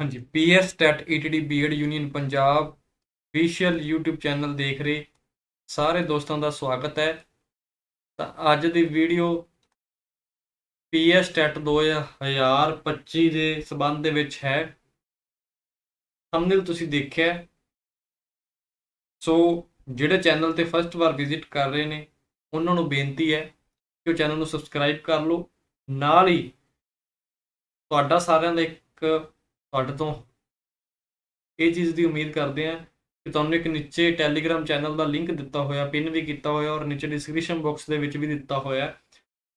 ਹਾਂਜੀ PS TET ETT BEd union Punjab official YouTube channel ਦੇਖ ਰਹੇ ਸਾਰੇ ਦੋਸਤਾਂ ਦਾ ਸਵਾਗਤ ਹੈ। ਤਾਂ ਅੱਜ ਦੀ ਵੀਡੀਓ ਪੀਐਸ ਟੈਟ 2025 ਦੇ ਸਬੰਧ ਦੇ ਵਿੱਚ ਹੈ। ਥੰਬਨੇਲ ਤੁਸੀਂ ਦੇਖਿਆ ਸੋ ਜਿਹੜੇ ਚੈਨਲ ਤੇ ਫਸਟ ਵਾਰ ਵਿਜ਼ਿਟ ਕਰ ਰਹੇ ਨੇ, ਉਹਨਾਂ ਨੂੰ ਬੇਨਤੀ ਹੈ ਕਿ ਉਹ ਚੈਨਲ ਨੂੰ ਸਬਸਕ੍ਰਾਈਬ ਕਰ ਲਓ। ਨਾਲ ਹੀ ਤੁਹਾਡਾ ਸਾਰਿਆਂ ਦਾ ਇੱਕ ਤੁਹਾਡੇ ਤੋਂ ਇਹ ਚੀਜ਼ ਦੀ ਉਮੀਦ ਕਰਦੇ ਹਾਂ ਕਿ ਤੁਹਾਨੂੰ ਇੱਕ ਨੀਚੇ ਟੈਲੀਗ੍ਰਾਮ ਚੈਨਲ ਦਾ ਲਿੰਕ ਦਿੱਤਾ ਹੋਇਆ ਪਿਨ ਵੀ ਕੀਤਾ ਹੋਇਆ ਔਰ ਨੀਚੇ ਡਿਸਕ੍ਰਿਪਸ਼ਨ ਬਾਕਸ ਦੇ ਵਿੱਚ ਵੀ ਦਿੱਤਾ ਹੋਇਆ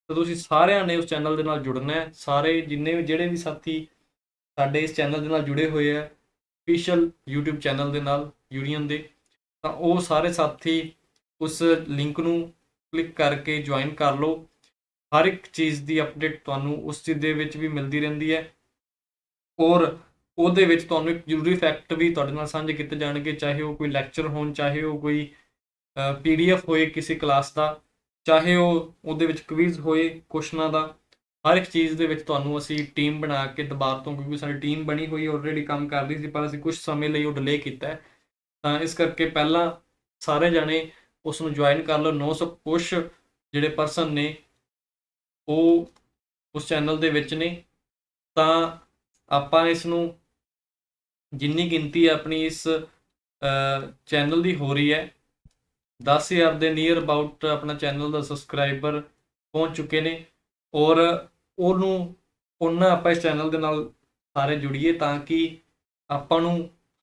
ਤਾਂ ਤੁਸੀਂ ਸਾਰਿਆਂ ਨੇ ਉਸ ਚੈਨਲ ਦੇ ਨਾਲ ਜੁੜਨਾ ਹੈ। ਸਾਰੇ ਜਿੰਨੇ ਵੀ, ਜਿਹੜੇ ਵੀ ਸਾਥੀ ਸਾਡੇ ਇਸ ਚੈਨਲ ਦੇ ਨਾਲ ਜੁੜੇ ਹੋਏ ਆ ਅਫੀਸ਼ੀਅਲ YouTube ਚੈਨਲ ਦੇ ਨਾਲ ਯੂਨੀਅਨ ਦੇ, ਤਾਂ ਉਹ ਸਾਰੇ ਸਾਥੀ ਉਸ ਲਿੰਕ ਨੂੰ ਕਲਿੱਕ ਕਰਕੇ ਜੁਆਇਨ ਕਰ ਲਓ। ਹਰ ਇੱਕ ਚੀਜ਼ ਦੀ ਅਪਡੇਟ ਤੁਹਾਨੂੰ ਉਸ ਚੀਜ਼ ਦੇ ਵਿੱਚ ਵੀ ਮਿਲਦੀ ਰਹਿੰਦੀ ਹੈ। ਔਰ ਉਹਦੇ ਵਿੱਚ ਤੁਹਾਨੂੰ ਇੱਕ ਜ਼ਰੂਰੀ ਫੈਕਟ ਵੀ ਤੁਹਾਡੇ ਨਾਲ ਸਾਂਝੇ ਕੀਤੇ ਜਾਣਗੇ, ਚਾਹੇ ਉਹ ਕੋਈ ਲੈਕਚਰ ਹੋਣ, ਚਾਹੇ ਉਹ ਕੋਈ ਪੀਡੀਐਫ ਹੋਏ ਕਿਸੇ ਕਲਾਸ ਦਾ, ਚਾਹੇ ਉਹ ਉਹਦੇ ਵਿੱਚ ਕੁਇਜ਼ ਹੋਏ ਕੁਐਸਚਨਾਂ ਦਾ, ਹਰ ਇੱਕ ਚੀਜ਼ ਦੇ ਵਿੱਚ ਤੁਹਾਨੂੰ ਅਸੀਂ ਟੀਮ ਬਣਾ ਕੇ ਦੁਬਾਰਾ ਤੋਂ, ਕਿਉਂਕਿ ਸਾਡੀ ਟੀਮ ਬਣੀ ਹੋਈ ਆਲਰੇਡੀ ਕੰਮ ਕਰ ਰਹੀ ਸੀ, ਪਰ ਅਸੀਂ ਕੁਝ ਸਮੇਂ ਲਈ ਉਹ ਡਿਲੇ ਕੀਤਾ ਤਾਂ ਇਸ ਕਰਕੇ ਪਹਿਲਾਂ ਸਾਰੇ ਜਣੇ ਉਸ ਨੂੰ ਜੁਆਇਨ ਕਰ ਲਓ 900 ਕੁਛ ਜਿਹੜੇ ਪਰਸਨ ਨੇ, ਉਹ ਉਸ ਚੈਨਲ ਦੇ ਵਿੱਚ ਨੇ। ਤਾਂ ਆਪਾਂ ਇਸ ਨੂੰ ਜਿੰਨੀ ਗਿਣਤੀ ਆਪਣੀ ਇਸ ਚੈਨਲ ਦੀ ਹੋ ਰਹੀ ਹੈ 10000 ਦੇ ਨੀਅਰ ਅਬਾਊਟ ਆਪਣਾ ਚੈਨਲ ਦਾ ਸਬਸਕ੍ਰਾਈਬਰ ਪਹੁੰਚ ਚੁੱਕੇ ਨੇ ਔਰ ਉਹਨੂੰ ਉਹਨਾਂ ਆਪਾਂ ਇਸ ਚੈਨਲ ਦੇ ਨਾਲ ਸਾਰੇ ਜੁੜੀਏ ਤਾਂ ਕਿ ਆਪਾਂ ਨੂੰ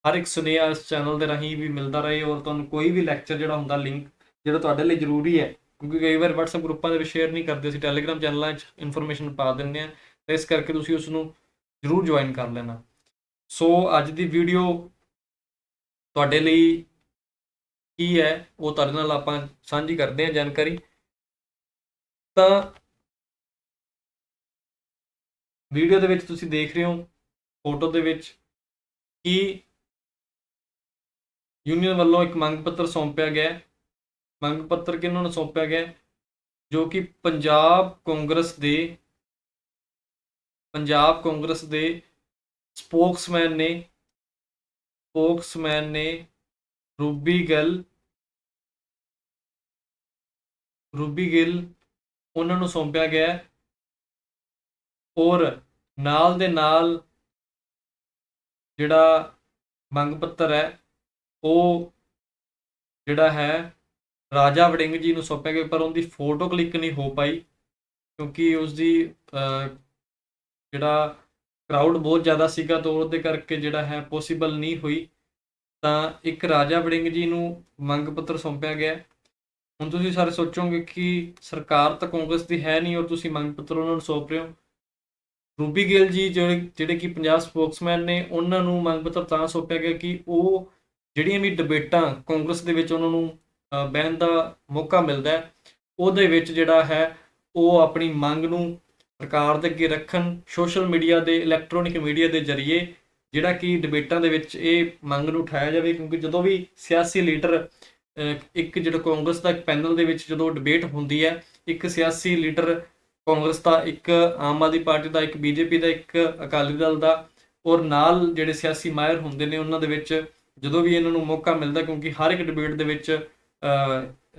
ਹਰ ਇੱਕ ਸੁਨੇਹਾ ਇਸ ਚੈਨਲ ਦੇ ਰਾਹੀਂ ਵੀ ਮਿਲਦਾ ਰਹੇ ਔਰ ਤੁਹਾਨੂੰ ਕੋਈ ਵੀ ਲੈਕਚਰ ਜਿਹੜਾ ਹੁੰਦਾ ਲਿੰਕ ਜਿਹੜਾ ਤੁਹਾਡੇ ਲਈ ਜ਼ਰੂਰੀ ਹੈ, ਕਿਉਂਕਿ ਕਈ ਵਾਰ WhatsApp ਗਰੁੱਪਾਂ ਦੇ ਵਿੱਚ ਸ਼ੇਅਰ ਨਹੀਂ ਕਰਦੇ, ਅਸੀਂ Telegram ਚੈਨਲਾਂ 'ਚ ਇਨਫੋਰਮੇਸ਼ਨ ਪਾ ਦਿੰਦੇ ਆ ਤੇ ਇਸ ਕਰਕੇ ਤੁਸੀਂ ਉਸ ਨੂੰ ਜ਼ਰੂਰ ਜੁਆਇਨ ਕਰ ਲੈਣਾ। ਸੋ ਅੱਜ ਦੀ ਵੀਡੀਓ ਤੁਹਾਡੇ ਲਈ ਕੀ ਹੈ, ਉਹ ਤੁਹਾਡੇ ਨਾਲ ਆਪਾਂ ਸਾਂਝੀ ਕਰਦੇ ਹਾਂ ਜਾਣਕਾਰੀ। ਤਾਂ ਵੀਡੀਓ ਦੇ ਵਿੱਚ ਤੁਸੀਂ ਦੇਖ ਰਹੇ ਹੋ ਫੋਟੋ ਦੇ ਵਿੱਚ ਕਿ ਯੂਨੀਅਨ ਵੱਲੋਂ ਇੱਕ ਮੰਗ ਪੱਤਰ ਸੌਂਪਿਆ ਗਿਆ ਮੰਗ ਪੱਤਰ ਕਿਹਨਾਂ ਨੂੰ ਸੌਂਪਿਆ ਗਿਆ ਜੋ ਕਿ ਪੰਜਾਬ ਕਾਂਗਰਸ ਦੇ ਪੰਜਾਬ ਕਾਂਗਰਸ ਦੇ ਸਪੋਕਸਮੈਨ ਨੇ ਸਪੋਕਸਮੈਨ ਨੇ ਰੂਬੀ ਗਿੱਲ ਰੂਬੀ ਗਿੱਲ ਉਹਨਾਂ ਨੂੰ ਸੌਂਪਿਆ ਗਿਆ ਔਰ ਨਾਲ ਦੇ ਨਾਲ ਜਿਹੜਾ ਮੰਗ ਪੱਤਰ ਹੈ, ਉਹ ਜਿਹੜਾ ਹੈ ਰਾਜਾ ਵੜਿੰਗ ਜੀ ਨੂੰ ਸੌਂਪਿਆ ਗਿਆ ਪਰ ਉਹਦੀ ਫੋਟੋ ਕਲਿੱਕ ਨਹੀਂ ਹੋ ਪਾਈ ਕਿਉਂਕਿ ਉਸ ਦੀ ਜਿਹੜਾ ਕਰਾਊਡ ਬਹੁਤ ਜ਼ਿਆਦਾ ਸੀਗਾ ਤਾਂ ਉਹਦੇ ਕਰਕੇ ਜਿਹੜਾ ਹੈ ਪੋਸੀਬਲ ਨਹੀਂ ਹੋਈ। ਤਾਂ ਇੱਕ ਰਾਜਾ ਵੜਿੰਗ ਜੀ ਨੂੰ ਮੰਗ ਪੱਤਰ ਸੌਂਪਿਆ ਗਿਆ। ਹੁਣ ਤੁਸੀਂ ਸਾਰੇ ਸੋਚੋਗੇ ਕਿ ਸਰਕਾਰ ਤਾਂ ਕਾਂਗਰਸ ਦੀ ਹੈ ਨਹੀਂ ਔਰ ਤੁਸੀਂ ਮੰਗ ਪੱਤਰ ਉਹਨਾਂ ਨੂੰ ਸੌਂਪ ਰਹੇ ਹੋ। ਰੂਬੀ ਗਿੱਲ ਜੀ ਜਿਹੜੇ ਜਿਹੜੇ ਕਿ ਪੰਜਾਬ ਸਪੋਕਸਮੈਨ ਨੇ, ਉਹਨਾਂ ਨੂੰ ਮੰਗ ਪੱਤਰ ਤਾਂ ਸੌਂਪਿਆ ਗਿਆ ਕਿ ਉਹ ਜਿਹੜੀਆਂ ਵੀ ਡਿਬੇਟਾਂ ਕਾਂਗਰਸ ਦੇ ਵਿੱਚ ਉਹਨਾਂ ਨੂੰ ਬਹਿਣ ਦਾ ਮੌਕਾ ਮਿਲਦਾ ਹੈ, ਉਹਦੇ ਵਿੱਚ ਜਿਹੜਾ ਹੈ ਉਹ ਆਪਣੀ ਮੰਗ ਨੂੰ ਸਰਕਾਰ ਦੇ ਅੱਗੇ ਰੱਖਣ ਸੋਸ਼ਲ ਮੀਡੀਆ ਦੇ, ਇਲੈਕਟ੍ਰੋਨਿਕ ਮੀਡੀਆ ਦੇ ਜ਼ਰੀਏ ਜਿਹੜਾ ਕਿ ਡਿਬੇਟਾਂ ਦੇ ਵਿੱਚ ਇਹ ਮੰਗ ਨੂੰ ਉਠਾਇਆ ਜਾਵੇ ਕਿਉਂਕਿ ਜਦੋਂ ਵੀ ਸਿਆਸੀ ਲੀਡਰ ਇੱਕ ਜਿਹੜਾ ਕਾਂਗਰਸ ਦਾ ਪੈਨਲ ਦੇ ਵਿੱਚ ਜਦੋਂ ਡਿਬੇਟ ਹੁੰਦੀ ਹੈ, ਇੱਕ ਸਿਆਸੀ ਲੀਡਰ ਕਾਂਗਰਸ ਦਾ, ਇੱਕ ਆਮ ਆਦਮੀ ਪਾਰਟੀ ਦਾ, ਇੱਕ ਬੀਜੇਪੀ ਦਾ, ਇੱਕ ਅਕਾਲੀ ਦਲ ਦਾ ਔਰ ਨਾਲ ਜਿਹੜੇ ਸਿਆਸੀ ਮਾਹਿਰ ਹੁੰਦੇ ਨੇ ਉਹਨਾਂ ਦੇ ਵਿੱਚ ਜਦੋਂ ਵੀ ਇਹਨਾਂ ਨੂੰ ਮੌਕਾ ਮਿਲਦਾ ਕਿਉਂਕਿ ਹਰ ਇੱਕ ਡਿਬੇਟ ਦੇ ਵਿੱਚ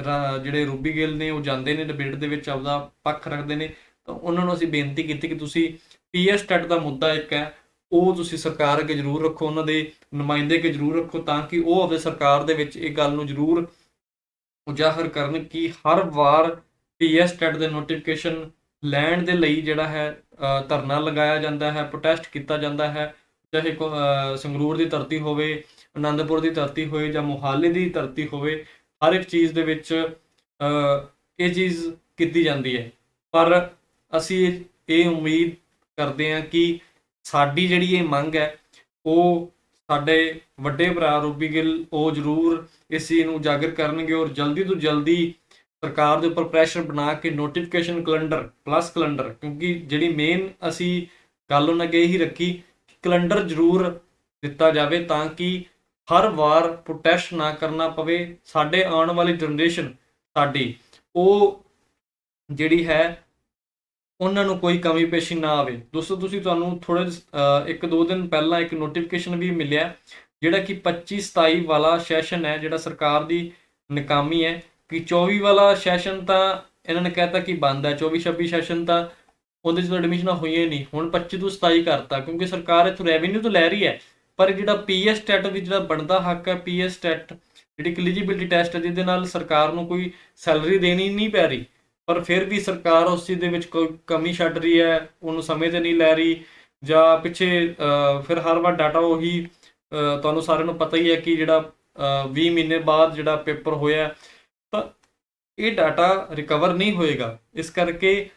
ਰਾ- ਜਿਹੜੇ ਰੂਬੀ ਗਿੱਲ ਨੇ ਉਹ ਜਾਂਦੇ ਨੇ, ਡਿਬੇਟ ਦੇ ਵਿੱਚ ਆਪਦਾ ਪੱਖ ਰੱਖਦੇ ਨੇ। ਤਾਂ ਉਹਨਾਂ ਨੂੰ ਅਸੀਂ ਬੇਨਤੀ ਕੀਤੀ ਕਿ ਤੁਸੀਂ ਪੀਐਸ ਟੈਟ ਦਾ ਮੁੱਦਾ ਇੱਕ ਹੈ, ਉਹ ਤੁਸੀਂ ਸਰਕਾਰ ਅੱਗੇ ਜ਼ਰੂਰ ਰੱਖੋ, ਉਹਨਾਂ ਦੇ ਨੁਮਾਇੰਦੇ ਅੱਗੇ ਜ਼ਰੂਰ ਰੱਖੋ ਤਾਂ ਕਿ ਉਹ ਆਪਣੇ ਸਰਕਾਰ ਦੇ ਵਿੱਚ ਇਹ ਗੱਲ ਨੂੰ ਜ਼ਰੂਰ ਉਜਾਹਰ ਕਰਨ ਕਿ ਹਰ ਵਾਰ ਪੀਐਸ ਟੈਟ ਦੇ ਨੋਟੀਫਿਕੇਸ਼ਨ ਲੈਣ ਦੇ ਲਈ ਜਿਹੜਾ ਹੈ ਧਰਨਾ ਲਗਾਇਆ ਜਾਂਦਾ ਹੈ ਪ੍ਰੋਟੈਸਟ ਕੀਤਾ ਜਾਂਦਾ ਹੈ, ਚਾਹੇ ਕੋ- ਸੰਗਰੂਰ ਦੀ ਧਰਤੀ ਹੋਵੇ ਆਨੰਦਪੁਰ ਦੀ ਧਰਤੀ ਹੋਵੇ ਜਾਂ ਮੋਹਾਲੀ ਦੀ ਧਰਤੀ ਹੋਵੇ, ਹਰ ਇੱਕ ਚੀਜ਼ ਦੇ ਵਿੱਚ ਇਹ ਚੀਜ਼ ਕੀਤੀ ਜਾਂਦੀ ਹੈ। ਪਰ ਅਸੀਂ ਇਹ ਉਮੀਦ ਕਰਦੇ ਹਾਂ ਕਿ ਸਾਡੀ ਜਿਹੜੀ ਇਹ ਮੰਗ ਹੈ, ਉਹ ਸਾਡੇ ਵੱਡੇ ਭਰਾ ਰੂਬੀ ਗਿੱਲ, ਉਹ ਜ਼ਰੂਰ ਇਸ ਚੀਜ਼ ਨੂੰ ਉਜਾਗਰ ਕਰਨਗੇ ਔਰ ਜਲਦੀ ਤੋਂ ਜਲਦੀ ਸਰਕਾਰ ਦੇ ਉੱਪਰ ਪ੍ਰੈਸ਼ਰ ਬਣਾ ਕੇ ਨੋਟੀਫਿਕੇਸ਼ਨ ਕੈਲੰਡਰ ਪਲੱਸ ਕੈਲੰਡਰ ਕਿਉਂਕਿ ਜਿਹੜੀ ਮੇਨ ਅਸੀਂ ਗੱਲ ਉਹਨਾਂ ਅੱਗੇ ਹੀ ਰੱਖੀ ਕੈਲੰਡਰ ਜ਼ਰੂਰ ਦਿੱਤਾ ਜਾਵੇ ਤਾਂ ਕਿ ਹਰ ਵਾਰ ਪ੍ਰੋਟੈਸਟ ਨਾ ਕਰਨਾ ਪਵੇ, ਸਾਡੇ ਆਉਣ ਵਾਲੀ ਜਨਰੇਸ਼ਨ ਸਾਡੀ, ਉਹ ਜਿਹੜੀ ਹੈ ਉਹਨਾਂ ਨੂੰ ਕੋਈ ਕਮੀ ਪੇਸ਼ੀ ਨਾ ਆਵੇ। ਦੋਸਤੋ, ਤੁਸੀਂ ਤੁਹਾਨੂੰ ਥੋੜੇ ਇੱਕ ਦੋ ਦਿਨ ਪਹਿਲਾਂ ਇੱਕ ਨੋਟੀਫਿਕੇਸ਼ਨ ਵੀ ਮਿਲਿਆ, ਜਿਹੜਾ ਕਿ 25 27 ਵਾਲਾ ਸੈਸ਼ਨ ਹੈ, ਜਿਹੜਾ ਸਰਕਾਰ ਦੀ ਨਕਾਮੀ ਹੈ ਕਿ 24 ਵਾਲਾ ਸੈਸ਼ਨ ਤਾਂ ਇਹਨਾਂ ਨੇ ਕਹਿਤਾ ਕਿ ਬੰਦ ਹੈ 24 26 ਸੈਸ਼ਨ ਤਾਂ ਉਹਦੇ 'ਚ ਤਾਂ ਐਡਮਿਸ਼ਨਾਂ ਹੋਈਆਂ ਨਹੀਂ। ਹੁਣ 25 ਤੋਂ 27 ਕਰਤਾ, ਕਿਉਂਕਿ ਸਰਕਾਰ ਇਥੋਂ ਰੈਵਨਿਊ ਤਾਂ ਲੈ ਰਹੀ ਹੈ, ਪਰ ਜਿਹੜਾ ਪੀਐਸ ਟੈਟ ਦੀ ਜਿਹੜਾ ਬਣਦਾ ਹੱਕ ਹੈ ਪੀਐਸ ਟੈਟ ਜਿਹੜੀ ਐਲੀਜੀਬਿਲਟੀ ਟੈਸਟ ਹੈ, ਜਿਹਦੇ ਨਾਲ ਸਰਕਾਰ ਨੂੰ ਕੋਈ ਸੈਲਰੀ ਦੇਣੀ ਨਹੀਂ ਪੈ ਰਹੀ। ਪਰ ਫਿਰ ਵੀ ਸਰਕਾਰ ਉਸ ਚੀਜ਼ ਦੇ ਵਿੱਚ ਕੋਈ ਕਮੀ ਛੱਡ ਰਹੀ ਹੈ ਉਹਨੂੰ ਸਮੇਂ ਤੇ ਨਹੀਂ ਲੈ ਰਹੀ ਜਾਂ ਪਿੱਛੇ ਫਿਰ ਹਰ ਵਾਰ ਡਾਟਾ ਉਹੀ ਤੁਹਾਨੂੰ ਸਾਰਿਆਂ ਨੂੰ ਪਤਾ ਹੀ ਹੈ ਕਿ ਜਿਹੜਾ ਅਹ, 20 ਮਹੀਨੇ ਬਾਅਦ ਜਿਹੜਾ ਪੇਪਰ ਹੋਇਆ ਤਾਂ ਇਹ ਡਾਟਾ ਰਿਕਵਰ ਨਹੀਂ ਹੋਏਗਾ। ਇਸ ਕਰਕੇ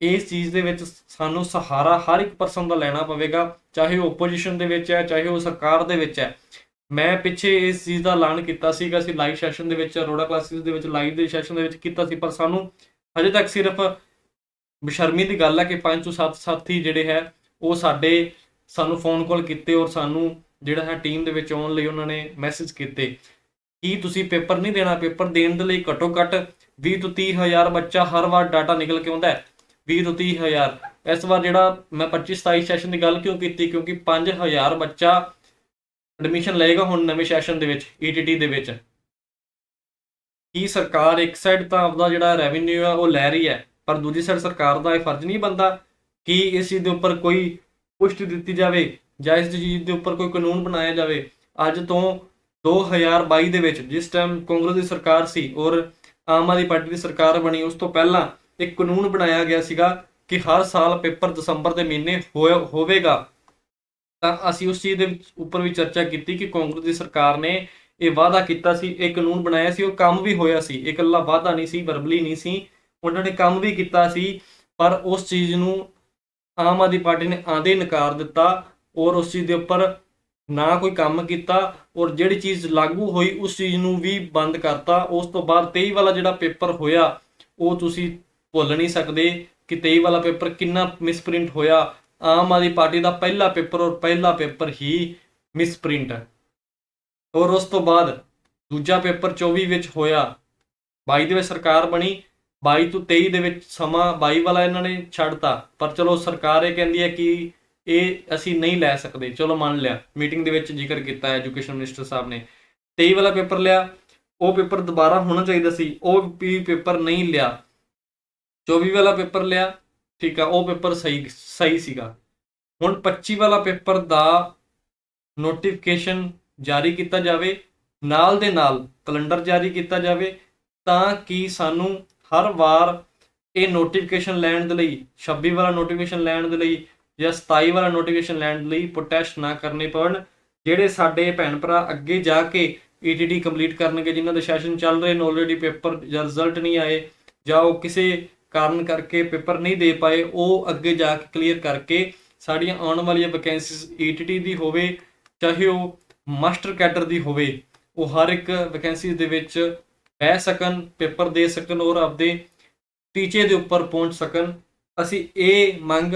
ਇਸ ਚੀਜ਼ ਦੇ ਵਿੱਚ ਸਾਨੂੰ ਸਹਾਰਾ ਹਰ ਇੱਕ ਪਰਸਨ ਦਾ ਲੈਣਾ ਪਵੇਗਾ ਚਾਹੇ ਉਹ ਆਪੋਜੀਸ਼ਨ ਦੇ ਵਿੱਚ ਹੈ ਚਾਹੇ ਉਹ ਸਰਕਾਰ ਦੇ ਵਿੱਚ ਹੈ। ਮੈਂ ਪਿੱਛੇ ਇਸ ਚੀਜ਼ ਦਾ ਐਲਾਨ ਕੀਤਾ ਸੀਗਾ, ਅਸੀਂ ਲਾਈਵ ਸੈਸ਼ਨ ਦੇ ਵਿੱਚ, ਅਰੋੜਾ ਕਲਾਸਿਸ ਦੇ ਵਿੱਚ ਲਾਈਵ ਦੇ ਸੈਸ਼ਨ ਦੇ ਵਿੱਚ ਕੀਤਾ ਸੀ, ਪਰ ਸਾਨੂੰ ਹਜੇ ਤੱਕ ਸਿਰਫ ਬਸ਼ਰਮੀ ਦੀ ਗੱਲ ਹੈ ਕਿ ਪੰਜ ਤੋਂ ਸੱਤ ਸਾਥੀ ਜਿਹੜੇ ਹੈ, ਉਹ ਸਾਡੇ, ਸਾਨੂੰ ਫੋਨ ਕਾਲ ਕੀਤੇ ਔਰ ਸਾਨੂੰ ਜਿਹੜਾ ਹੈ ਟੀਮ ਦੇ ਵਿੱਚ ਆਉਣ ਲਈ ਉਹਨਾਂ ਨੇ ਮੈਸੇਜ ਕੀਤੇ। ਕੀ ਤੁਸੀਂ ਪੇਪਰ ਨਹੀਂ ਦੇਣਾ? ਪੇਪਰ ਦੇਣ ਦੇ ਲਈ ਘੱਟੋ ਘੱਟ 20 ਤੋਂ 30 ਹਜ਼ਾਰ ਬੱਚਾ ਹਰ ਵਾਰ ਡਾਟਾ ਨਿਕਲ ਕੇ ਆਉਂਦਾ ਹੈ। 20 ਤੋਂ 30 ਹਜ਼ਾਰ। ਇਸ ਵਾਰ ਜਿਹੜਾ ਮੈਂ 25 27 ਸੈਸ਼ਨ ਦੀ ਗੱਲ ਕਿਉਂ ਕੀਤੀ? ਕਿਉਂਕਿ 5000 ਬੱਚਾ ਐਡਮਿਸ਼ਨ ਲਏਗਾ ਹੁਣ ਨਵੇਂ ਸੈਸ਼ਨ ਦੇ ਵਿੱਚ ETT ਦੇ ਵਿੱਚ। ਕੀ ਸਰਕਾਰ ਇੱਕ ਸਾਈਡ ਤਾਂ ਆਪਦਾ ਜਿਹੜਾ ਰੈਵਨਿਊ ਹੈ ਉਹ ਲੈ ਰਹੀ ਹੈ, ਪਰ ਦੂਜੀ ਸਾਈਡ ਸਰਕਾਰ ਦਾ ਇਹ ਫਰਜ਼ ਨਹੀਂ ਬਣਦਾ ਕਿ ਇਸ ਚੀਜ਼ ਦੇ ਉੱਪਰ ਕੋਈ ਪੁਸ਼ਟੀ ਦਿੱਤੀ ਜਾਵੇ ਜਾਂ ਇਸ ਚੀਜ਼ ਦੇ ਉੱਪਰ ਕੋਈ ਕਾਨੂੰਨ ਬਣਾਇਆ ਜਾਵੇ। ਅੱਜ ਤੋਂ 2022 ਦੇ ਵਿੱਚ ਜਿਸ ਟਾਈਮ ਕਾਂਗਰਸ ਦੀ ਸਰਕਾਰ ਸੀ ਔਰ ਆਮ ਆਦਮੀ ਪਾਰਟੀ ਦੀ ਸਰਕਾਰ ਬਣੀ, ਉਸ ਤੋਂ ਪਹਿਲਾਂ ਇੱਕ ਕਾਨੂੰਨ ਬਣਾਇਆ ਗਿਆ ਸੀਗਾ ਕਿ ਹਰ ਸਾਲ ਪੇਪਰ ਦਸੰਬਰ ਦੇ ਮਹੀਨੇ ਹੋਏ- ਹੋਵੇਗਾ। ਤਾਂ ਅਸੀਂ ਉਸ ਚੀਜ਼ ਦੇ ਵਿੱਚ ਉੱਪਰ ਵੀ ਚਰਚਾ ਕੀਤੀ ਕਿ ਕਾਂਗਰਸ ਦੀ ਸਰਕਾਰ ਨੇ ਇਹ ਵਾਅਦਾ ਕੀਤਾ ਸੀ, ਇਹ ਕਾਨੂੰਨ ਬਣਾਇਆ ਸੀ, ਉਹ ਕੰਮ ਵੀ ਹੋਇਆ ਸੀ, ਇਹ ਇਕੱਲਾ ਵਾਅਦਾ ਨਹੀਂ ਸੀ ਵਰਬਲੀ ਨਹੀਂ ਸੀ, ਉਹਨਾਂ ਨੇ ਕੰਮ ਵੀ ਕੀਤਾ ਸੀ, ਪਰ ਉਸ ਚੀਜ਼ ਨੂੰ ਆਮ ਆਦਮੀ ਪਾਰਟੀ ਨੇ ਆਂਦੇ ਨਕਾਰ ਦਿੱਤਾ ਔਰ ਉਸ ਚੀਜ਼ ਦੇ ਉੱਪਰ ਨਾ ਕੋਈ ਕੰਮ ਕੀਤਾ ਔਰ ਜਿਹੜੀ ਚੀਜ਼ ਲਾਗੂ ਹੋਈ ਉਸ ਚੀਜ਼ ਨੂੰ ਵੀ ਬੰਦ ਕਰਤਾ। ਉਸ ਤੋਂ ਬਾਅਦ 23 ਵਾਲਾ ਜਿਹੜਾ ਪੇਪਰ ਹੋਇਆ, ਉਹ ਤੁਸੀਂ ਭੁੱਲ ਨਹੀਂ ਸਕਦੇ ਕਿ 23 ਵਾਲਾ ਪੇਪਰ ਕਿੰਨਾ ਮਿਸਪ੍ਰਿੰਟ ਹੋਇਆ ਆਮ ਆਦਮੀ ਪਾਰਟੀ ਦਾ ਪਹਿਲਾ ਪੇਪਰ ਔਰ ਪਹਿਲਾ ਪੇਪਰ ਹੀ ਮਿਸਪ੍ਰਿੰਟ ਹੈ। ਔਰ ਉਸ ਤੋਂ ਬਾਅਦ ਦੂਜਾ ਪੇਪਰ 24 ਵਿੱਚ ਹੋਇਆ। 22 ਦੇ ਵਿੱਚ ਸਰਕਾਰ ਬਣੀ 22 ਤੋਂ 23 ਦੇ ਵਿੱਚ ਸਮਾਂ 22 ਵਾਲਾ ਇਹਨਾਂ ਨੇ ਛੱਡਤਾ। ਪਰ ਚਲੋ ਸਰਕਾਰ ਇਹ ਕਹਿੰਦੀ ਹੈ ਕਿ ਇਹ ਅਸੀਂ ਨਹੀਂ ਲੈ ਸਕਦੇ। ਚਲੋ ਮੰਨ ਲਿਆ, ਮੀਟਿੰਗ ਦੇ ਵਿੱਚ ਜ਼ਿਕਰ ਕੀਤਾ ਐਜੂਕੇਸ਼ਨ ਮਿਨਿਸਟਰ ਸਾਹਿਬ ਨੇ। 23 ਵਾਲਾ ਪੇਪਰ ਲਿਆ, ਉਹ ਪੇਪਰ ਦੁਬਾਰਾ ਹੋਣਾ ਚਾਹੀਦਾ ਸੀ, ਉਹ ਵੀ ਪੇਪਰ ਨਹੀਂ ਲਿਆ। 24 ਵਾਲਾ ਪੇਪਰ ਲਿਆ ਠੀਕ ਆ, ਉਹ ਪੇਪਰ ਸਹੀ ਸਹੀ ਸੀਗਾ। ਹੁਣ 25 ਵਾਲਾ ਪੇਪਰ ਦਾ ਨੋਟੀਫਿਕੇਸ਼ਨ ਜਾਰੀ ਕੀਤਾ ਜਾਵੇ, ਨਾਲ ਦੇ ਨਾਲ ਕੈਲੰਡਰ ਜਾਰੀ ਕੀਤਾ ਜਾਵੇ, ਤਾਂ ਕਿ ਸਾਨੂੰ ਹਰ ਵਾਰ ਇਹ ਨੋਟੀਫਿਕੇਸ਼ਨ ਲੈਣ ਦੇ ਲਈ 26 ਵਾਲਾ ਨੋਟੀਫਿਕੇਸ਼ਨ ਲੈਣ ਦੇ ਲਈ ਜਾਂ 27 ਵਾਲਾ ਨੋਟੀਫਿਕੇਸ਼ਨ ਲੈਣ ਦੇ ਲਈ ਪ੍ਰੋਟੈਸਟ ਨਾ ਕਰਨੇ ਪੈਣ, ਜਿਹੜੇ ਸਾਡੇ ਭੈਣ ਭਰਾ ਅੱਗੇ ਜਾ ਕੇ ETT ਕੰਪਲੀਟ ਕਰਨਗੇ, ਜਿਨ੍ਹਾਂ ਦੇ ਸੈਸ਼ਨ ਚੱਲ ਰਹੇ ਨੇ ਆਲਰੇਡੀ ਪੇਪਰ ਜਾਂ ਰਿਜ਼ਲਟ ਨਹੀਂ ਆਏ, ਜਾਂ ਉਹ ਕਿਸੇ ਕਾਰਨ ਕਰਕੇ ਪੇਪਰ ਨਹੀਂ ਦੇ ਪਾਏ, ਉਹ ਅੱਗੇ ਜਾ ਕੇ ਕਲੀਅਰ ਕਰਕੇ ਸਾਡੀਆਂ ਆਉਣ ਵਾਲੀਆਂ ਵੈਕੈਂਸੀਜ਼ ETT ਦੀ ਹੋਵੇ, ਚਾਹੇ ਉਹ ਮਾਸਟਰ ਕੈਡਰ ਦੀ ਹੋਵੇ, ਉਹ ਹਰ ਇੱਕ ਵੈਕੈਂਸੀ ਦੇ ਵਿੱਚ ਬਹਿ ਸਕਣ, ਪੇਪਰ ਦੇ ਸਕਣ ਔਰ ਆਪਦੇ ਟੀਚੇ ਦੇ ਉੱਪਰ ਪਹੁੰਚ ਸਕਣ। ਅਸੀਂ ਇਹ ਮੰਗ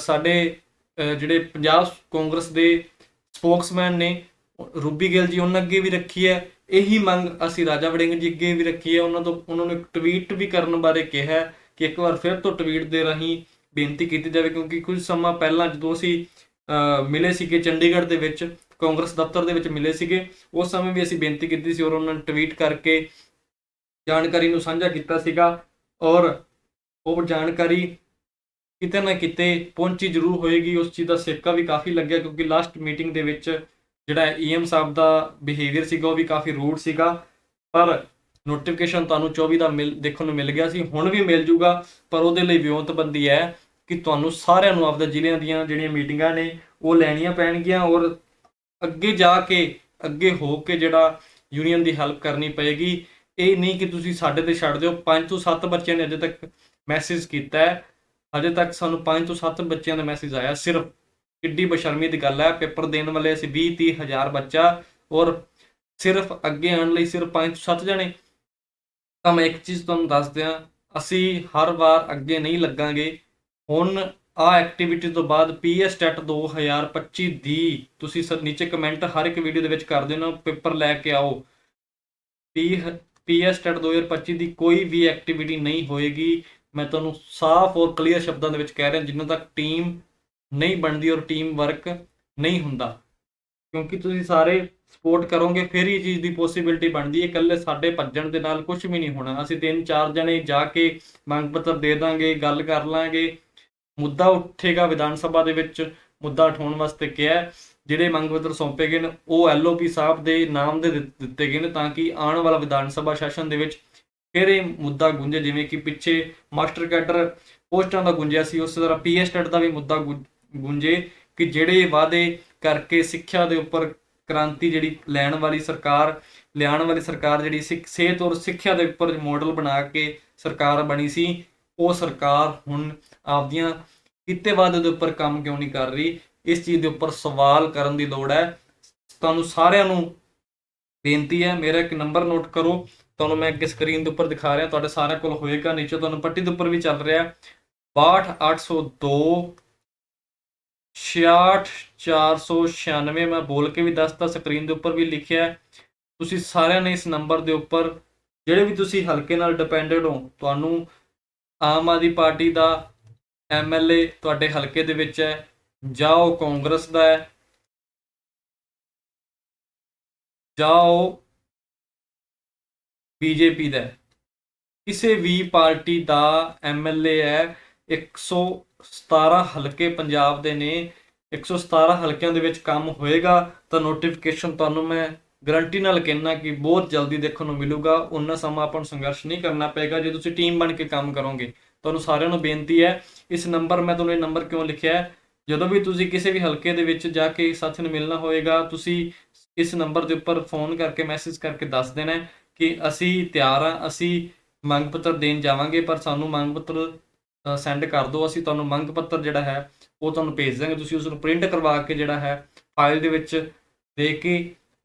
ਸਾਡੇ ਜਿਹੜੇ ਪੰਜਾਬ ਕਾਂਗਰਸ ਦੇ ਸਪੋਕਸਮੈਨ ਨੇ, ਰੂਬੀ ਗਿੱਲ ਜੀ, ਉਹਨਾਂ ਅੱਗੇ ਵੀ ਰੱਖੀ ਹੈ। ਇਹੀ ਮੰਗ ਅਸੀਂ ਰਾਜਾ ਵੜਿੰਗ ਜੀ ਅੱਗੇ ਵੀ ਰੱਖੀ ਹੈ। ਉਹਨਾਂ ਤੋਂ ਉਹਨਾਂ ਨੂੰ ਇੱਕ ਟਵੀਟ ਵੀ ਕਰਨ ਬਾਰੇ ਕਿਹਾ ਕਿ ਇੱਕ ਵਾਰ ਫਿਰ ਤੋਂ ਟਵੀਟ ਦੇ ਰਾਹੀਂ ਬੇਨਤੀ ਕੀਤੀ ਜਾਵੇ ਕਿਉਂਕਿ ਕੁਝ ਸਮਾਂ ਪਹਿਲਾਂ ਜਦੋਂ ਅਸੀਂ ਮਿਲੇ ਸੀਗੇ ਚੰਡੀਗੜ੍ਹ ਦੇ ਵਿੱਚ, ਕਾਂਗਰਸ ਦਫ਼ਤਰ ਦੇ ਵਿੱਚ ਮਿਲੇ ਸੀਗੇ, ਉਸ ਸਮੇਂ ਵੀ ਅਸੀਂ ਬੇਨਤੀ ਕੀਤੀ ਸੀ ਔਰ ਉਹਨਾਂ ਨੇ ਟਵੀਟ ਕਰਕੇ ਜਾਣਕਾਰੀ ਨੂੰ ਸਾਂਝਾ ਕੀਤਾ ਸੀਗਾ ਔਰ ਉਹ ਜਾਣਕਾਰੀ ਕਿਤੇ ਨਾ ਕਿਤੇ ਪਹੁੰਚੀ ਜ਼ਰੂਰ ਹੋਏਗੀ। ਉਸ ਚੀਜ਼ ਦਾ ਸਿੱਕਾ ਵੀ ਕਾਫੀ ਲੱਗਿਆ ਕਿਉਂਕਿ ਲਾਸਟ ਮੀਟਿੰਗ ਦੇ ਵਿੱਚ ਜਿਹੜਾ ਈਐਮ ਸਾਹਿਬ ਦਾ ਬਿਹੇਵੀਅਰ ਸੀਗਾ, ਉਹ ਵੀ ਕਾਫੀ ਰੂਡ ਸੀਗਾ। ਪਰ ਨੋਟੀਫਿਕੇਸ਼ਨ ਤੁਹਾਨੂੰ 24 ਦਾ ਮਿਲ, ਦੇਖਣ ਨੂੰ ਮਿਲ ਗਿਆ ਸੀ। ਹੁਣ ਵੀ ਮਿਲ ਜੂਗਾ, ਪਰ ਉਹਦੇ ਲਈ ਵਿਉਂਤਬੰਦੀ ਹੈ ਕਿ ਤੁਹਾਨੂੰ ਸਾਰਿਆਂ ਨੂੰ ਆਪਦੇ ਜ਼ਿਲ੍ਹਿਆਂ ਦੀਆਂ ਜਿਹੜੀਆਂ ਮੀਟਿੰਗਾਂ ਨੇ, ਉਹ ਲੈਣੀਆਂ ਪੈਣਗੀਆਂ ਔਰ ਅੱਗੇ ਜਾ ਕੇ, ਅੱਗੇ ਹੋ ਕੇ ਜਿਹੜਾ ਯੂਨੀਅਨ ਦੀ ਹੈਲਪ ਕਰਨੀ ਪਏਗੀ। ਇਹ ਨਹੀਂ ਕਿ ਤੁਸੀਂ ਸਾਡੇ ਤੇ ਛੱਡ ਦਿਓ। 5 ਤੋਂ 7 ਬੱਚਿਆਂ ਨੇ ਅਜੇ ਤੱਕ ਮੈਸੇਜ ਕੀਤਾ ਹੈ। ਅਜੇ ਤੱਕ ਸਾਨੂੰ 5 ਤੋਂ 7 ਬੱਚਿਆਂ ਦਾ ਮੈਸੇਜ ਆਇਆ, ਸਿਰਫ ਕਿੱਡੀ ਬਸ਼ਰਮੀ ਦੀ ਗੱਲ ਹੈ। ਪੇਪਰ ਦੇਣ ਵਾਲੇ ਅਸੀਂ 20 30 ਹਜ਼ਾਰ ਬੱਚਾ ਔਰ ਸਿਰਫ ਅੱਗੇ ਆਉਣ ਲਈ ਸਿਰਫ 5 ਤੋਂ 7 ਜਣੇ। ਤਾਂ ਮੈਂ ਇੱਕ ਚੀਜ਼ ਤੁਹਾਨੂੰ ਦੱਸ ਦਿਆਂ, ਅਸੀਂ ਹਰ ਵਾਰ ਅੱਗੇ ਨਹੀਂ ਲੱਗਾਂਗੇ। ਹੁਣ ਆ ਐਕਟੀਵਿਟੀ ਤੋਂ ਬਾਅਦ ਪੀਐਸ ਟੈਟ 2025 ਦੀ ਤੁਸੀਂ ਸਰ ਨੀਚੇ ਕਮੈਂਟ ਹਰ ਇੱਕ ਵੀਡੀਓ ਦੇ ਵਿੱਚ ਕਰ ਦੇਣਾ, ਪੇਪਰ ਲੈ ਕੇ ਆਓ। ਪੀ ਪੀਐਸ ਟੈਟ 2025 ਦੀ ਕੋਈ ਵੀ ਐਕਟੀਵਿਟੀ ਨਹੀਂ ਹੋਏਗੀ। ਮੈਂ ਤੁਹਾਨੂੰ ਸਾਫ਼ ਔਰ ਕਲੀਅਰ ਸ਼ਬਦਾਂ ਦੇ ਵਿੱਚ ਕਹਿ ਰਿਹਾ, ਜਿੰਨਾ ਤੱਕ ਟੀਮ ਨਹੀਂ ਬਣਦੀ ਔਰ ਟੀਮ ਵਰਕ ਨਹੀਂ ਹੁੰਦਾ। ਕਿਉਂਕਿ ਤੁਸੀਂ ਸਾਰੇ ਸਪੋਰਟ ਕਰੋਗੇ, ਫਿਰ ਹੀ ਚੀਜ਼ ਦੀ ਪੋਸੀਬਿਲਿਟੀ ਬਣਦੀ ਹੈ। ਇਕੱਲੇ ਸਾਡੇ ਭੱਜਣ ਦੇ ਨਾਲ ਕੁਝ ਵੀ ਨਹੀਂ ਹੋਣਾ। ਅਸੀਂ ਤਿੰਨ ਚਾਰ ਜਣੇ ਜਾ ਕੇ ਮੰਗ ਪੱਤਰ ਦੇ ਦਾਂਗੇ, ਗੱਲ ਕਰ ਲਾਂਗੇ। ਮੁੱਦਾ ਉੱਠੇਗਾ ਵਿਧਾਨ ਸਭਾ ਦੇ ਵਿੱਚ, ਮੁੱਦਾ ਉਠਾਉਣ ਵਾਸਤੇ ਕਿਹਾ ਜਿਹੜੇ ਮੰਗ ਪੱਤਰ ਸੌਂਪੇ ਗਏ ਨੇ, ਉਹ ਐਲਓਪੀ ਸਾਹਿਬ ਦੇ ਨਾਮ ਦੇ ਦਿੱਤੇ ਗਏ ਨੇ ਤਾਂ ਕਿ ਆਉਣ ਵਾਲਾ ਵਿਧਾਨ ਸਭਾ ਸੈਸ਼ਨ ਦੇ ਵਿੱਚ ਫਿਰ ਇਹ ਮੁੱਦਾ ਗੁੰਜੇ। ਜਿਵੇਂ ਕਿ ਪਿੱਛੇ ਮਾਸਟਰ ਕੈਡਰ ਪੋਸਟਾਂ ਦਾ ਗੁੰਜਿਆ ਸੀ, ਉਸੇ ਤਰ੍ਹਾਂ ਪੀਐਸ ਟੈਟ ਦਾ ਵੀ ਮੁੱਦਾ ਗੁ- ਗੁੰਜੇ ਕਿ ਜਿਹੜੇ ਵਾਅਦੇ ਕਰਕੇ ਸਿੱਖਿਆ ਦੇ ਉੱਪਰ ਕ੍ਰਾਂਤੀ ਜਿਹੜੀ ਲੈਣ ਵਾਲੀ ਸਰਕਾਰ, ਲਿਆਉਣ ਵਾਲੀ ਸਰਕਾਰ ਜਿਹੜੀ ਸਿੱਖ, ਸਿਹਤ ਔਰ ਸਿੱਖਿਆ ਦੇ ਉੱਪਰ ਮਾਡਲ ਬਣਾ ਕੇ ਸਰਕਾਰ ਬਣੀ ਸੀ, ਉਹ ਸਰਕਾਰ ਹੁਣ ਆਪਦੀਆਂ ਕੀਤੇ ਵਾਅਦੇ ਦੇ ਉੱਪਰ ਕੰਮ ਕਿਉਂ ਨਹੀਂ ਕਰ ਰਹੀ? ਇਸ ਚੀਜ਼ ਦੇ ਉੱਪਰ ਸਵਾਲ ਕਰਨ ਦੀ ਲੋੜ ਹੈ। ਤੁਹਾਨੂੰ ਸਾਰਿਆਂ ਨੂੰ ਬੇਨਤੀ ਹੈ, ਮੇਰਾ ਇੱਕ ਨੰਬਰ ਨੋਟ ਕਰੋ। ਤੁਹਾਨੂੰ ਮੈਂ ਅੱਗੇ ਸਕਰੀਨ ਦੇ ਉੱਪਰ ਦਿਖਾ ਰਿਹਾ, ਤੁਹਾਡੇ ਸਾਰਿਆਂ ਕੋਲ ਹੋਏਗਾ। ਨੀਚੇ ਤੁਹਾਨੂੰ ਪੱਟੀ ਦੇ ਉੱਪਰ ਵੀ ਚੱਲ ਰਿਹਾ। 62802 66496 ਮੈਂ ਬੋਲ ਕੇ ਵੀ ਦੱਸਤਾ, ਸਕਰੀਨ ਦੇ ਉੱਪਰ ਵੀ ਲਿਖਿਆ ਤੁਸੀਂ ਸਾਰਿਆਂ ਨੇ ਇਸ ਨੰਬਰ ਦੇ ਉੱਪਰ ਜਿਹੜੇ ਵੀ ਤੁਸੀਂ ਹਲਕੇ ਨਾਲ ਡਿਪੈਂਡਡ ਹੋ, ਤੁਹਾਨੂੰ ਆਮ ਆਦਮੀ ਪਾਰਟੀ ਦਾ ਐਮਐਲਏ ਤੁਹਾਡੇ ਹਲਕੇ ਦੇ ਵਿੱਚ ਹੈ, ਜਾਂ ਉਹ ਕਾਂਗਰਸ ਦਾ ਹੈ, ਜਾਂ ਉਹ ਬੀਜੇਪੀ ਦਾ ਕਿਸੇ ਵੀ ਪਾਰਟੀ ਦਾ ਐਮਐਲਏ ਹੈ 117 ਹਲਕੇ ਪੰਜਾਬ ਦੇ ਨੇ 117 ਹਲਕਿਆਂ ਦੇ ਵਿੱਚ ਕੰਮ ਹੋਏਗਾ, ਤਾਂ ਨੋਟੀਫਿਕੇਸ਼ਨ ਤੁਹਾਨੂੰ ਮੈਂ ਗਰੰਟੀ ਨਾਲ ਕਹਿਣਾ ਕਿ ਬਹੁਤ ਜਲਦੀ ਦੇਖਣ ਨੂੰ ਮਿਲੂਗਾ ਉਹਨਾਂ ਸਮਾਂ ਆਪਾਂ ਨੂੰ ਸੰਘਰਸ਼ ਨਹੀਂ ਕਰਨਾ ਪਏਗਾ, ਜੇ ਤੁਸੀਂ ਟੀਮ ਬਣ ਕੇ ਕੰਮ ਕਰੋਗੇ। ਤੁਹਾਨੂੰ ਸਾਰਿਆਂ ਨੂੰ ਬੇਨਤੀ ਹੈ, ਇਸ ਨੰਬਰ ਮੈਂ ਤੁਹਾਨੂੰ ਇਹ ਨੰਬਰ ਕਿਉਂ ਲਿਖਿਆ ਹੈ? ਜਦੋਂ ਵੀ ਤੁਸੀਂ ਕਿਸੇ ਵੀ ਹਲਕੇ ਦੇ ਵਿੱਚ ਜਾ ਕੇ ਸਾਥੀ ਨੂੰ ਮਿਲਣਾ ਹੋਏਗਾ, ਤੁਸੀਂ ਇਸ ਨੰਬਰ ਦੇ ਉੱਪਰ ਫੋਨ ਕਰਕੇ ਮੈਸੇਜ ਕਰਕੇ ਦੱਸ ਦੇਣਾ ਕਿ ਅਸੀਂ ਤਿਆਰ ਹਾਂ, ਅਸੀਂ ਮੰਗ ਪੱਤਰ ਦੇਣ ਜਾਵਾਂਗੇ, ਪਰ ਸਾਨੂੰ ਮੰਗ ਪੱਤਰ ਸੈਂਡ ਕਰ ਦਿਓ। ਅਸੀਂ ਤੁਹਾਨੂੰ ਮੰਗ ਪੱਤਰ ਜਿਹੜਾ ਹੈ, ਉਹ ਤੁਹਾਨੂੰ ਭੇਜ ਦਾਂਗੇ ਤੁਸੀਂ ਉਸ ਨੂੰ ਪ੍ਰਿੰਟ ਕਰਵਾ ਕੇ ਜਿਹੜਾ ਹੈ ਫਾਈਲ ਦੇ ਵਿੱਚ ਦੇ ਕੇ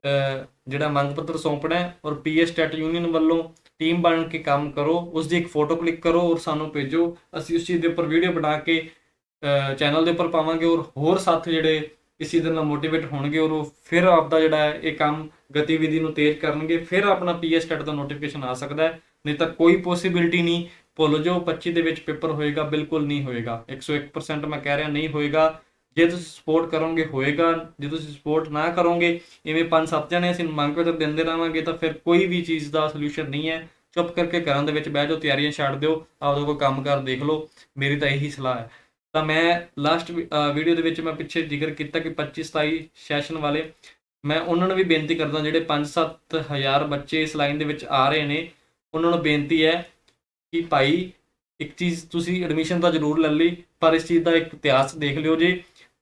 ਜਿਹੜਾ ਮੰਗ ਪੱਤਰ ਸੌਂਪਣਾ ਹੈ ਔਰ ਪੀਐਸ ਸਟੇਟ ਯੂਨੀਅਨ ਵੱਲੋਂ ਟੀਮ ਬਣ ਕੇ ਕੰਮ ਕਰੋ। ਉਸ ਦੀ ਇੱਕ ਫੋਟੋ ਕਲਿੱਕ ਕਰੋ ਔਰ ਸਾਨੂੰ ਭੇਜੋ। ਅਸੀਂ ਉਸ ਚੀਜ਼ ਦੇ ਉੱਪਰ ਵੀਡੀਓ ਬਣਾ ਕੇ ਚੈਨਲ ਦੇ ਉੱਪਰ ਪਾਵਾਂਗੇ ਔਰ ਹੋਰ ਸਾਥ ਜਿਹੜੇ ਇਸ ਚੀਜ਼ ਦੇ ਨਾਲ ਮੋਟੀਵੇਟ ਹੋਣਗੇ ਔਰ ਉਹ ਫਿਰ ਆਪਦਾ ਜਿਹੜਾ ਹੈ, ਇਹ ਕੰਮ ਗਤੀਵਿਧੀ ਨੂੰ ਤੇਜ਼ ਕਰਨਗੇ। ਫਿਰ ਆਪਣਾ ਪੀਐਸ ਸਟੇਟ ਦਾ ਨੋਟੀਫਿਕੇਸ਼ਨ ਆ ਸਕਦਾ ਹੈ। ਨਹੀਂ ਤਾਂ ਕੋਈ ਪੋਸੀਬਿਲਿਟੀ ਨਹੀਂ ਭੁੱਲ ਜਾਓ 25 ਦੇ ਵਿੱਚ ਪੇਪਰ ਹੋਏਗਾ, ਬਿਲਕੁਲ ਨਹੀਂ ਹੋਏਗਾ। 101% ਮੈਂ ਕਹਿ ਰਿਹਾ ਨਹੀਂ ਹੋਏਗਾ। ਜੇ ਤੁਸੀਂ ਸਪੋਰਟ ਕਰੋਗੇ, ਹੋਏਗਾ। ਜੇ ਤੁਸੀਂ ਸਪੋਰਟ ਨਾ ਕਰੋਗੇ, ਇਵੇਂ ਪੰਜ ਸੱਤ ਜਣੇ ਅਸੀਂ ਮੰਗ ਪੱਤਰ ਦਿੰਦੇ ਰਹਾਂਗੇ, ਤਾਂ ਫਿਰ ਕੋਈ ਵੀ ਚੀਜ਼ ਦਾ ਸੋਲੂਸ਼ਨ ਨਹੀਂ ਹੈ। ਚੁੱਪ ਕਰਕੇ ਘਰਾਂ ਦੇ ਵਿੱਚ ਬਹਿ ਜਾਓ, ਤਿਆਰੀਆਂ ਛੱਡ ਦਿਓ, ਆਪਦਾ ਕੋਈ ਕੰਮ ਕਰ ਦੇਖ ਲਓ। ਮੇਰੀ ਤਾਂ ਇਹੀ ਸਲਾਹ ਹੈ। ਤਾਂ ਮੈਂ ਲਾਸਟ ਵੀਡੀਓ ਦੇ ਵਿੱਚ ਮੈਂ ਪਿੱਛੇ ਜ਼ਿਕਰ ਕੀਤਾ ਕਿ 25 27 ਸੈਸ਼ਨ ਵਾਲੇ, ਮੈਂ ਉਹਨਾਂ ਨੂੰ ਵੀ ਬੇਨਤੀ ਕਰਦਾ, ਜਿਹੜੇ 5-7 ਹਜ਼ਾਰ ਬੱਚੇ ਇਸ ਲਾਈਨ ਦੇ ਵਿੱਚ ਆ ਰਹੇ ਨੇ, ਉਹਨਾਂ ਨੂੰ ਬੇਨਤੀ ਹੈ ਕਿ ਭਾਈ ਇੱਕ ਚੀਜ਼ ਤੁਸੀਂ ਐਡਮਿਸ਼ਨ ਤਾਂ ਜ਼ਰੂਰ ਲੈ ਲਈ, ਪਰ ਇਸ ਚੀਜ਼ ਦਾ ਇੱਕ ਇਤਿਹਾਸ ਦੇਖ ਲਿਓ ਜੇ।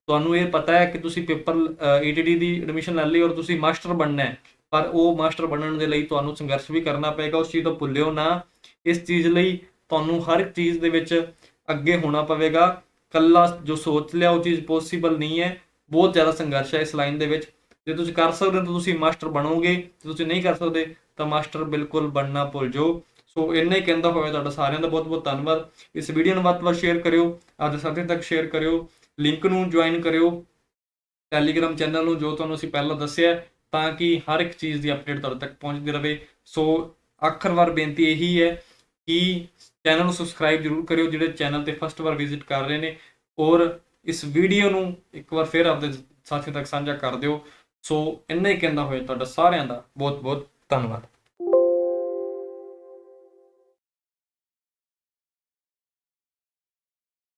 ਤੁਹਾਨੂੰ ਇਹ ਪਤਾ ਹੈ ਕਿ ਤੁਸੀਂ ਪੇਪਰ ਈਟੀਡੀ ਦੀ ਐਡਮਿਸ਼ਨ ਲੈ ਲਈ ਔਰ ਤੁਸੀਂ ਮਾਸਟਰ ਬਣਨਾ ਹੈ। ਪਰ ਉਹ ਮਾਸਟਰ ਬਣਨ ਦੇ ਲਈ ਤੁਹਾਨੂੰ ਸੰਘਰਸ਼ ਵੀ ਕਰਨਾ ਪਏਗਾ, ਉਸ ਚੀਜ਼ ਤੋਂ ਭੁੱਲਿਓ ਨਾ। ਇਸ ਚੀਜ਼ ਲਈ ਤੁਹਾਨੂੰ ਹਰ ਇੱਕ ਚੀਜ਼ ਦੇ ਵਿੱਚ ਅੱਗੇ ਹੋਣਾ ਪਵੇਗਾ। ਕੱਲਾ ਜੋ ਸੋਚ ਲਿਆ ਉਹ ਚੀਜ਼ ਪੋਸੀਬਲ ਨਹੀਂ ਹੈ। ਬਹੁਤ ਜ਼ਿਆਦਾ ਸੰਘਰਸ਼ ਹੈ ਇਸ ਲਾਈਨ ਦੇ ਵਿੱਚ। ਜੇ ਤੁਸੀਂ ਕਰ ਸਕਦੇ ਹੋ ਤਾਂ ਤੁਸੀਂ ਮਾਸਟਰ ਬਣੋਗੇ। ਜੇ ਤੁਸੀਂ ਨਹੀਂ ਕਰ ਸਕਦੇ ਤਾਂ ਮਾਸਟਰ ਬਿਲਕੁਲ ਬਣਨਾ ਭੁੱਲ ਜਾਓ। ਸੋ ਇੰਨਾ ਹੀ ਕਹਿੰਦਾ ਹੋਇਆ ਤੁਹਾਡਾ ਸਾਰਿਆਂ ਦਾ ਬਹੁਤ ਬਹੁਤ ਧੰਨਵਾਦ। ਇਸ ਵੀਡੀਓ ਨੂੰ ਵੱਧ ਤੋਂ ਵੱਧ ਸ਼ੇਅਰ ਕਰਿਓ ਆਪਦੇ ਸਾਥੀਆਂ ਤੱਕ ਸ਼ੇਅਰ ਕਰਿਓ ਲਿੰਕ ਨੂੰ ਜੁਆਇਨ ਕਰਿਓ ਟੈਲੀਗ੍ਰਾਮ ਚੈਨਲ ਨੂੰ ਜੋ ਤੁਹਾਨੂੰ ਅਸੀਂ ਪਹਿਲਾਂ ਦੱਸਿਆ ਤਾਂ ਕਿ ਹਰ ਇੱਕ ਚੀਜ਼ ਦੀ ਅਪਡੇਟ ਤੁਹਾਡੇ ਤੱਕ ਪਹੁੰਚਦੀ ਰਹੇ। ਸੋ ਆਖਰਵਾਰ ਬੇਨਤੀ ਇਹੀ ਹੈ ਕਿ ਚੈਨਲ ਨੂੰ ਸਬਸਕ੍ਰਾਈਬ ਜ਼ਰੂਰ ਕਰਿਓ, ਜਿਹੜੇ ਚੈਨਲ ਤੇ ਫਸਟ ਵਾਰ ਵਿਜ਼ਿਟ ਕਰ ਰਹੇ ਨੇ, ਔਰ ਇਸ ਵੀਡੀਓ ਨੂੰ ਇੱਕ ਵਾਰ ਫਿਰ ਆਪਦੇ ਸਾਥੀਆਂ ਤੱਕ ਸਾਂਝਾ ਕਰ ਦਿਓ। ਸੋ ਇੰਨਾ ਹੀ ਕਹਿੰਦਾ ਹੋਇਆ ਤੁਹਾਡਾ ਸਾਰਿਆਂ ਦਾ ਬਹੁਤ ਬਹੁਤ ਧੰਨਵਾਦ।